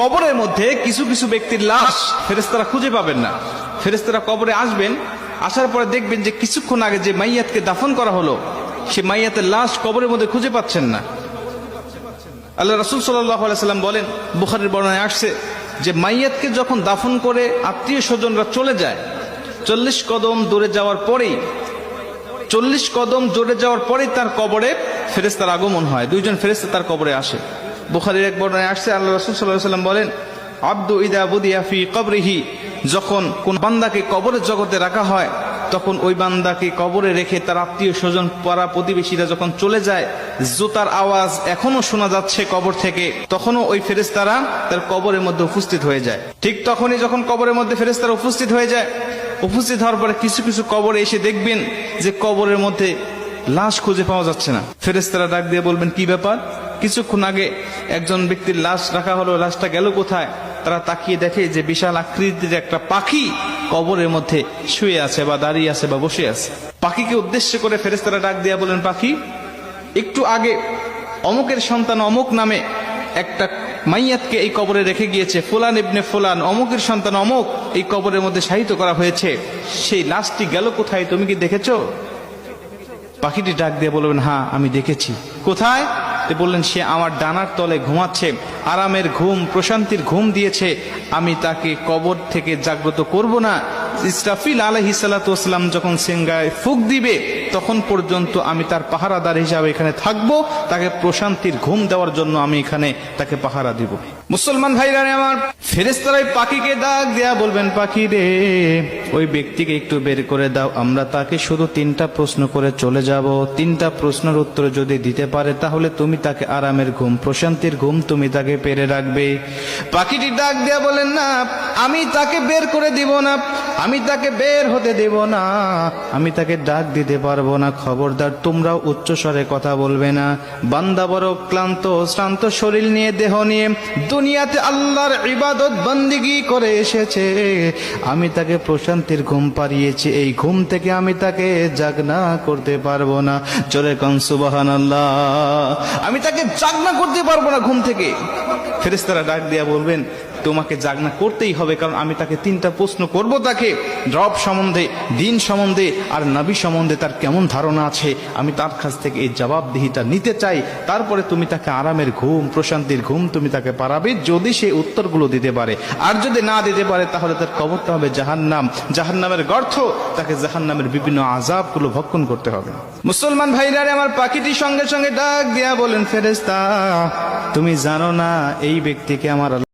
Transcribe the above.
কবরের মধ্যে কিছু কিছু ব্যক্তির লাশ ফেরেস্তারা খুঁজে পাবেন না। ফেরেস্তারা কবরে আসবেন, আসার পরে দেখবেন যে কিছুক্ষণ আগে যে মাইয়াতকে দাফন করা হলো, সে মাইয়াতের লাশ কবরের মধ্যে খুঁজে পাচ্ছেন না। আল্লাহ রসুল সাল্লাম বলেন, বুখারের বর্ণায় আসছে যে মাইয়াতকে যখন দাফন করে আত্মীয় স্বজনরা চলে যায়, চল্লিশ কদম দূরে যাওয়ার পরেই, চল্লিশ কদম জোরে যাওয়ার পরেই তার কবরে ফেরেস্তার আগমন হয়। দুইজন ফেরেস্তা তার কবরে আসে। বুখারির এক বর্ণায় আসছে, আল্লাহ রসুল সাল্লাহ সাল্লাম বলেন, আব্দু ইদা বুদিয়া ফি কবরিহি যখন কোন বান্দাকে কবরের জগতে রাখা হয়, তখন ওই বান্দাকে কবরে রেখে তার আত্মীয় স্বজন, পাড়া প্রতিবেশীরা যখন চলে যায়, জুতার আওয়াজ এখনও শোনা যাচ্ছে কবর থেকে, তখনও ওই ফেরেস্তারা তার কবরের মধ্যে উপস্থিত হয়ে যায়। ঠিক তখনই যখন কবরের মধ্যে ফেরেস্তারা উপস্থিত হয়ে যায়, উপস্থিত হওয়ার পরে কিছু কিছু কবরে এসে দেখবেন যে কবরের মধ্যে লাশ খুঁজে পাওয়া যাচ্ছে না। ফেরেস্তারা ডাক দিয়ে বলবেন, কি ব্যাপার? কিছুক্ষণ আগে একজন ব্যক্তির লাশ রাখা হলো, লাশটা গেল কোথায়? তারা তাকিয়ে দেখে যে বিশাল আকৃতির একটা পাখি কবরের মধ্যে শুয়ে আছে বা দাঁড়িয়ে আছে বা বসে আছে। পাখিকে উদ্দেশ্য করে ফেরেস্তারা ডাক দিয়া বলেন, পাখি, একটু আগে অমুকের সন্তান অমুক নামে একটা মাইয়াতকে এই কবরে রেখে গিয়েছে। ফুলান ইবনে ফুলান, অমুকের সন্তান অমুক এই কবরের মধ্যে শায়িত করা হয়েছে। সেই লাশটি গেল কোথায়? তুমি কি দেখেছ? পাখিটি ডাক দিয়ে বলবেন হ্যাঁ আমি দেখেছি। কোথায়? বললেন, সে আমার ডানার তলে ঘুমাচ্ছে, আরামের ঘুম, প্রশান্তির ঘুম দিয়েছে। আমি তাকে কবর থেকে জাগ্রত করব না। ইসরাফিল আলহি সাল্লাতাম যখন সিঙ্গায় ফুক দিবে, তখন পর্যন্ত আমি তার পাহারাদার হিসাবে এখানে থাকব। তাকে প্রশান্তির ঘুম দেওয়ার জন্য আমি এখানে তাকে পাহারা দিব। মুসলমান ভাইরা আমার ফেরেস্তারাই পাখিকে ডাক দেয়া বলবেন, পাখি রে ওই ব্যক্তিকে একটু বের করে দাও, আমরা তাকে শুধু তিনটা প্রশ্ন করে চলে যাব। তিনটা প্রশ্নের উত্তর যদি দিতে পারে, তাহলে তুমি তাকে আরামের ঘুম, প্রশান্তির ঘুম তুমি তাকে পেরে রাখবে। পাখিটি ডাক দেয়া বলেন, না, আমি তাকে বের করে দিব না, আমি তাকে বের হতে দেব না, আমি তাকে ডাক দিতে পারব না। খবরদার, তোমরাও উচ্চ স্বরে কথা বলবে না। বান্দা বড় ক্লান্ত, শ্রান্ত শরীর নিয়ে, দেহ নিয়ে, দুনিয়াতে আল্লাহর ইবাদত বন্দিগি করে এসেছে। আমি তাকে প্রশান্তির ঘুম পাড়িয়েছি, এই ঘুম থেকে আমি তাকে জাগনা করতে পারব না। চলে কন সুবাহান আল্লাহ আমি তাকে জাগনা করতে পারব না ঘুম থেকে। ফেরেস্তারা ডাক দিয়া বলবেন তোমাকে জাগনা করতেই হবে, কারণ আমি তাকে তিনটা প্রশ্ন করব তাকে। রব সম্বন্ধে, দিন সম্বন্ধে আর নবী সম্বন্ধে তার কেমন ধারণা আছে, আমি তার কাছ থেকে এই জবাবদিহিটা নিতে চাই। তারপরে তুমি তাকে আরামের ঘুম, প্রশান্তির ঘুম তুমি তাকে পারাবে যদি সে উত্তরগুলো দিতে পারে। আর যদি না দিতে পারে, তাহলে তার কবরটা হবে জাহান্নাম। জাহান্নামের গর্থ তাকে জাহান্নামের বিভিন্ন আজাবগুলো ভক্ষণ করতে হবে। মুসলমান ভাইরারে, আমার পাখিটির সঙ্গে সঙ্গে ডাক দিয়া বলেন ফেরেস্তা তুমি জানো না, এই ব্যক্তিকে আমার